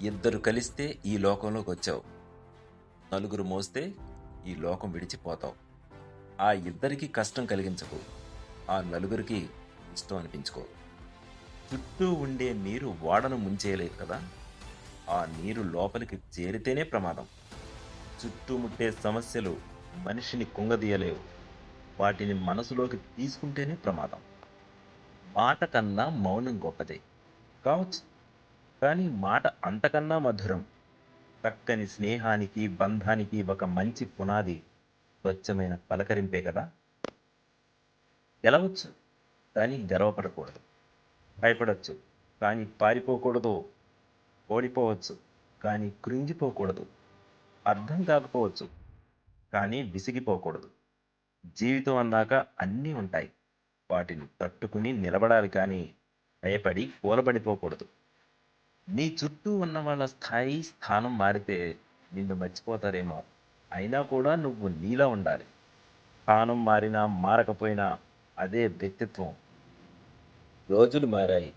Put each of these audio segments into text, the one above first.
ఇద్దరు కలిస్తే ఈ లోకంలోకి వచ్చావు. నలుగురు మోస్తే ఈ లోకం విడిచిపోతావు. ఆ ఇద్దరికి కష్టం కలిగించకు. ఆ నలుగురికి ఇష్టం అనిపించుకో. చుట్టూ ఉండే నీరు వాడను ముంచేయలేదు కదా? ఆ నీరు లోపలికి చేరితేనే ప్రమాదం. చుట్టుముట్టే సమస్యలు మనిషిని కుంగదీయలేవు. వాటిని మనసులోకి తీసుకుంటేనే ప్రమాదం. మాట కన్నా మౌనం గొప్పదే. కావచ్చు కానీ మాట అంతకన్నా మధురం. చక్కని స్నేహానికి బంధానికి ఒక మంచి పునాది స్వచ్ఛమైన పలకరింపే కదా? గెలవచ్చు కానీ గర్వపడకూడదు. భయపడవచ్చు కానీ పారిపోకూడదు. ఓడిపోవచ్చు కానీ కృంగిపోకూడదు. అర్థం కాకపోవచ్చు కానీ విసిగిపోకూడదు. జీవితం అన్నాక అన్నీ ఉంటాయి. వాటిని తట్టుకుని నిలబడాలి కానీ భయపడి కూలబడిపోకూడదు. నీ చుట్టూ ఉన్న వాళ్ళ స్థాయి స్థానం మారితే నిన్ను మర్చిపోతారేమో. అయినా కూడా నువ్వు నీలా ఉండాలి. స్థానం మారినా మారకపోయినా అదే వ్యక్తిత్వం. రోజులు మారాయి.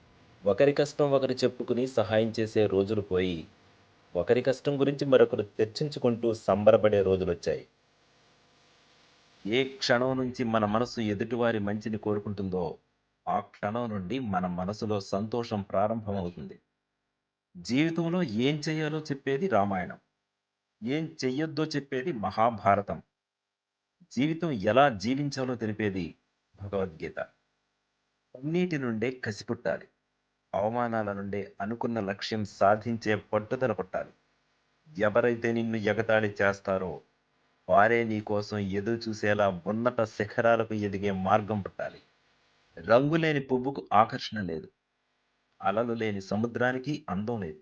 ఒకరి కష్టం ఒకరు చెప్పుకుని సహాయం చేసే రోజులు పోయి ఒకరి కష్టం గురించి మరొకరు చర్చించుకుంటూ సంబరపడే రోజులు వచ్చాయి ఏ క్షణం నుంచి మన మనసు ఎదుటివారి మంచిని కోరుకుంటుందో ఆ క్షణం నుండి మన మనసులో సంతోషం ప్రారంభమవుతుంది. జీవితంలో ఏం చేయాలో చెప్పేది రామాయణం. ఏం చెయ్యొద్దో చెప్పేది మహాభారతం. జీవితం ఎలా జీవించాలో తెలిపేది భగవద్గీత. అన్నిటి నుండే కసి పుట్టాలి. అవమానాల నుండే అనుకున్న లక్ష్యం సాధించే పట్టుదల పుట్టాలి. ఎవరైతే నిన్ను ఎగతాళి చేస్తారో వారే నీకోసం ఎదురు చూసేలా ఉన్నత శిఖరాలకు ఎదిగే మార్గం పుట్టాలి. రంగులేని పువ్వుకు ఆకర్షణ లేదు. అలలు లేని సముద్రానికి అందం లేదు.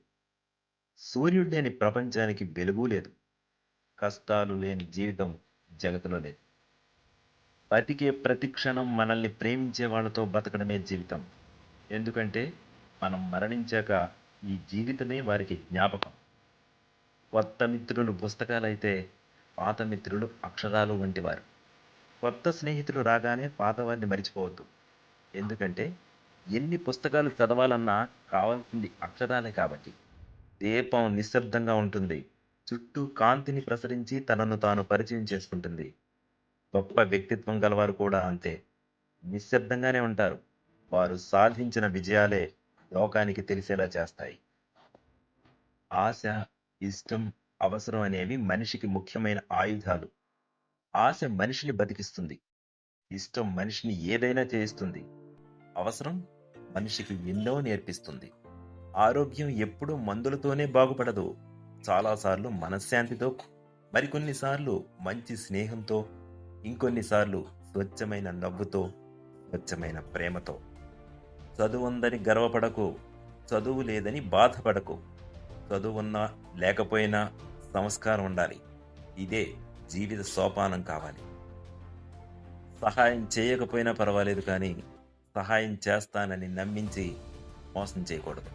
సూర్యుడు లేని ప్రపంచానికి వెలుగు లేదు. కష్టాలు లేని జీవితం జగత్తులో లేదు. బతికే ప్రతి క్షణం మనల్ని ప్రేమించే వాళ్ళతో బతకడమే జీవితం. ఎందుకంటే మనం మరణించాక ఈ జీవితమే వారికి జ్ఞాపకం. కొత్త మిత్రులు పుస్తకాలైతే పాత మిత్రులు అక్షరాలు వంటివారు. కొత్త స్నేహితులు రాగానే పాతవారిని మరిచిపోవద్దు. ఎందుకంటే ఎన్ని పుస్తకాలు చదవాలన్నా కావాల్సింది అక్షరాలే కాబట్టి. దీపం నిశ్శబ్దంగా ఉంటుంది. చుట్టూ కాంతిని ప్రసరించి తనను తాను పరిచయం చేసుకుంటుంది. గొప్ప వ్యక్తిత్వం గలవారు కూడా అంతే. నిశ్శబ్దంగానే ఉంటారు. వారు సాధించిన విజయాలే లోకానికి తెలిసేలా చేస్తాయి. ఆశ ఇష్టం అవసరం అనేవి మనిషికి ముఖ్యమైన ఆయుధాలు. ఆశ మనిషిని బతికిస్తుంది. ఇష్టం మనిషిని ఏదైనా చేయిస్తుంది. అవసరం మనిషికి ఎన్నో నేర్పిస్తుంది. ఆరోగ్యం ఎప్పుడూ మందులతోనే బాగుపడదు. చాలాసార్లు మనశ్శాంతితో మరికొన్నిసార్లు మంచి స్నేహంతో ఇంకొన్నిసార్లు స్వచ్ఛమైన నవ్వుతో స్వచ్ఛమైన ప్రేమతో. చదువుందని గర్వపడకు చదువు లేదని బాధపడకు. చదువున్నా లేకపోయినా సంస్కారం ఉండాలి. ఇదే జీవిత సోపానం కావాలి. సహాయం చేయకపోయినా పర్వాలేదు కానీ సహాయం చేస్తానని నమ్మించి మోసం చేయకూడదు.